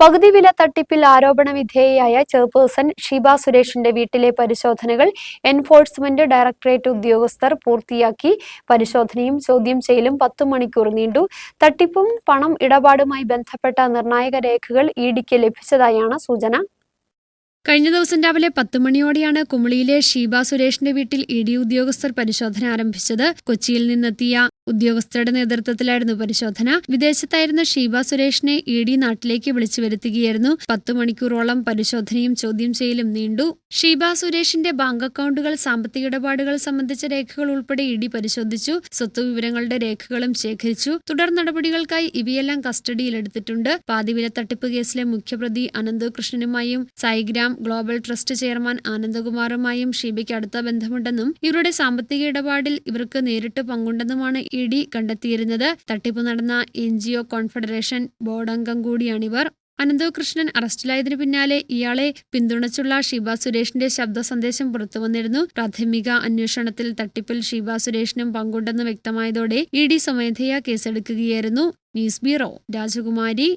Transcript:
പകുതി വില തട്ടിപ്പിൽ ആരോപണ വിധേയയായ ചെയർപേഴ്സൺ ഷീബ സുരേഷിന്റെ വീട്ടിലെ പരിശോധനകൾ എൻഫോഴ്സ്മെന്റ് ഡയറക്ടറേറ്റ് ഉദ്യോഗസ്ഥർ പൂർത്തിയാക്കി. പരിശോധനയും ചോദ്യം ചെയ്യലും പത്തു മണിക്കൂർ നീണ്ടു. തട്ടിപ്പും പണം ഇടപാടുമായി ബന്ധപ്പെട്ട നിർണായക രേഖകൾ ഇ ഡിക്ക് ലഭിച്ചതായാണ് സൂചന. കഴിഞ്ഞ ദിവസം രാവിലെ പത്ത് മണിയോടെയാണ് കുമളിയിലെ ഷീബ സുരേഷിന്റെ വീട്ടിൽ ഇ ഡി ഉദ്യോഗസ്ഥർ പരിശോധന ആരംഭിച്ചത്. കൊച്ചിയിൽ നിന്നെത്തിയ ഉദ്യോഗസ്ഥരുടെ നേതൃത്വത്തിലായിരുന്നു പരിശോധന. വിദേശത്തായിരുന്ന ഷീബ സുരേഷിനെ ഇ ഡി നാട്ടിലേക്ക് വിളിച്ചു വരുത്തുകയായിരുന്നു. പത്ത് മണിക്കൂറോളം പരിശോധനയും ചോദ്യം ചെയ്യലും നീണ്ടു. ഷീബ സുരേഷിന്റെ ബാങ്ക് അക്കൗണ്ടുകൾ സാമ്പത്തിക ഇടപാടുകൾ സംബന്ധിച്ച രേഖകൾ ഉൾപ്പെടെ ഇ ഡി പരിശോധിച്ചു. സ്വത്ത് വിവരങ്ങളുടെ രേഖകളും ശേഖരിച്ചു. തുടർ നടപടികൾക്കായി ഇവയെല്ലാം കസ്റ്റഡിയിലെടുത്തിട്ടുണ്ട്. പാതിവില തട്ടിപ്പ് കേസിലെ മുഖ്യപ്രതി അനന്തകൃഷ്ണനുമായും സൈഗ്രാം ഗ്ലോബൽ ട്രസ്റ്റ് ചെയർമാൻ ആനന്ദകുമാറുമായും ഷീബയ്ക്ക് അടുത്ത ബന്ധമുണ്ടെന്നും ഇവരുടെ സാമ്പത്തിക ഇടപാടിൽ ഇവർക്ക് നേരിട്ട് പങ്കുണ്ടെന്നുമാണ് ഇ ഡി കണ്ടെത്തിയിരുന്നത്. തട്ടിപ്പ് നടന്ന N G O confederation board അംഗം കൂടിയാണിവർ. അനന്തകൃഷ്ണൻ അറസ്റ്റിലായതിനു പിന്നാലെ ഇയാളെ പിന്തുണച്ചുള്ള ഷീബ സുരേഷിന്റെ ശബ്ദ സന്ദേശം പുറത്തുവന്നിരുന്നു പ്രാഥമിക അന്വേഷണത്തിൽ തട്ടിപ്പിൽ ഷീബ സുരേഷിനും പങ്കുണ്ടെന്ന് വ്യക്തമായതോടെ ഇ ഡി സ്വമേധയാ കേസെടുക്കുകയായിരുന്നു. ന്യൂസ് ബ്യൂറോ രാജകുമാരി.